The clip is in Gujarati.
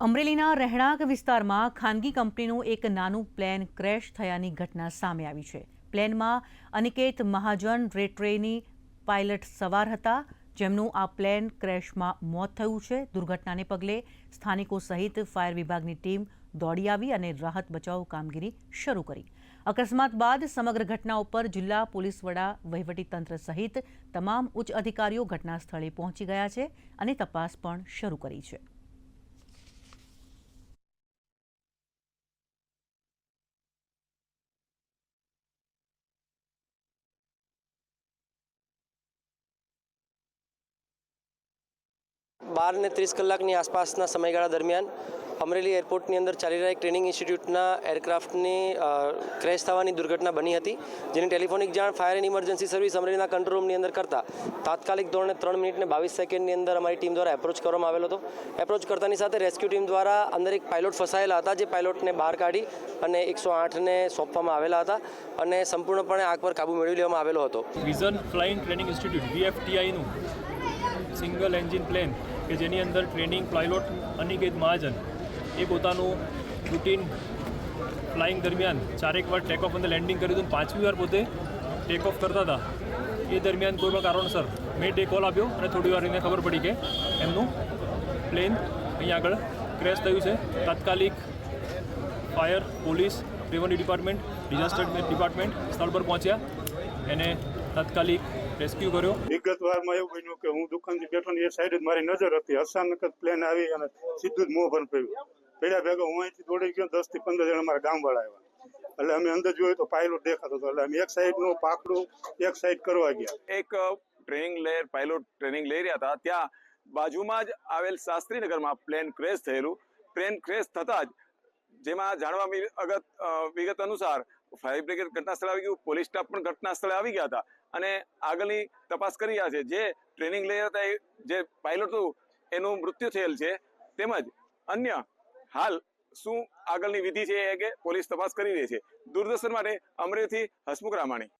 અમરેલીના રહેણાંક વિસ્તારમાં ખાનગી કંપનીનું એક નાનું પ્લેન ક્રેશ થયાની ઘટના સામે આવી છે. પ્લેનમાં અનિકેત મહાજન રેટ્રેની પાયલટ સવાર હતા, જેમનું આ પ્લેન ક્રેશમાં મોત થયું છે. દુર્ઘટનાને પગલે સ્થાનિકો સહિત ફાયર વિભાગની ટીમ દોડી આવી અને રાહત બચાવ કામગીરી શરૂ કરી. અકસ્માત બાદ સમગ્ર ઘટના ઉપર જિલ્લા પોલીસ વડા વહીવટીતંત્ર સહિત તમામ ઉચ્ચ અધિકારીઓ ઘટના સ્થળે પહોંચી ગયા છે અને તપાસ પણ શરૂ કરી છે. બાર ને ત્રીસ કલાકની આસપાસના સમયગાળા દરમિયાન અમરેલી એરપોર્ટની અંદર ચાલી રહેલા ટ્રેનિંગ ઇન્સ્ટિટ્યૂટના એરક્રાફ્ટની ક્રેશ થવાની દુર્ઘટના બની હતી, જેની ટેલિફોનિક જાણ ફાયર એન્ડ ઇમરજન્સી સર્વિસ અમરેલીના કંટ્રોલ રૂમની અંદર કરતા તાત્કાલિક ધોરણે ત્રણ મિનિટને બાવીસ સેકન્ડની અંદર અમારી ટીમ દ્વારા એપ્રોચ કરવામાં આવેલો હતો. એપ્રોચ કરતાની સાથે રેસ્ક્યુ ટીમ દ્વારા અંદર એક પાયલોટ ફસાયેલા હતા, જે પાયલોટને બહાર કાઢી અને એકસો આઠને સોંપવામાં આવેલા હતા અને સંપૂર્ણપણે આગ પર કાબુ મેળવી લેવામાં આવેલો હતો. વિઝન ફ્લાઇંગ ટ્રેનિંગ ઇન્સ્ટિટ્યૂટ વીએફટીઆઈનું સિંગલ એન્જિન પ્લેન કે જેની અંદર ટ્રેનિંગ પાયલોટ અનિકેત મહાજન એ પોતાનું રૂટીન ફ્લાઇંગ દરમિયાન ચારેક વાર ટેક ઓફ અને લેન્ડિંગ કર્યું હતું પાંચમી વાર પોતે ટેક ઓફ કરતા હતા. એ દરમિયાન કોઈ પણ કારણોસર મેં ડે કોલ આપ્યો અને થોડી વાર એને ખબર પડી કે એમનું પ્લેન અહીંયા આગળ ક્રેશ થયું છે. તાત્કાલિક fire police revenue department disaster department સ્થળ પર પહોંચ્યા. એને તાત્કાલિક રેસ્ક્યુ કર્યો. વિગતવારમાં એવું બન્યું કે હું દુકાનથી બેઠો ને એ સાઈડ જ મારી નજર હતી. અચાનક જ પ્લેન આવી અને સીધું જ મોં પર પડ્યું. પેલા ભેગા હું અહીંથી દોડી ગયો દસથી પંદર જણા મારા ગામવાળા આવ્યા. એટલે અમે અંદર જોયું તો પાયલોટ દેખાતો હતો. એટલે અમે એક સાઈડનું પાકડું એક સાઈડ કરવા ગયા. એક ટ્રેનિંગ લેર પાયલોટ ટ્રેનિંગ લઈ રહ્યા હતા. ત્યાં બાજુમાં જ આવેલ શાસ્ત્રીનગરમાં પ્લેન ક્રેશ થયેલું. પ્લેન ક્રેશ થતાં જ જેમાં જાણવા અગત વિગત અનુસાર ફાયર બ્રિગેડ ઘટના સ્થળે આવી ગયું, પોલીસ સ્ટાફ પણ ઘટના આવી ગયા હતા. અને આગળની તપાસ કરી રહ્યા છે, જે ટ્રેનિંગ લઈ હતા જે પાયલોટ હતું, એનું મૃત્યુ થયેલ છે. તેમજ અન્ય હાલ શું આગળની વિધિ છે એ કે પોલીસ તપાસ કરી રહી છે. દૂરદર્શન માટે અમરેલીથી હસમુખ રામાણી.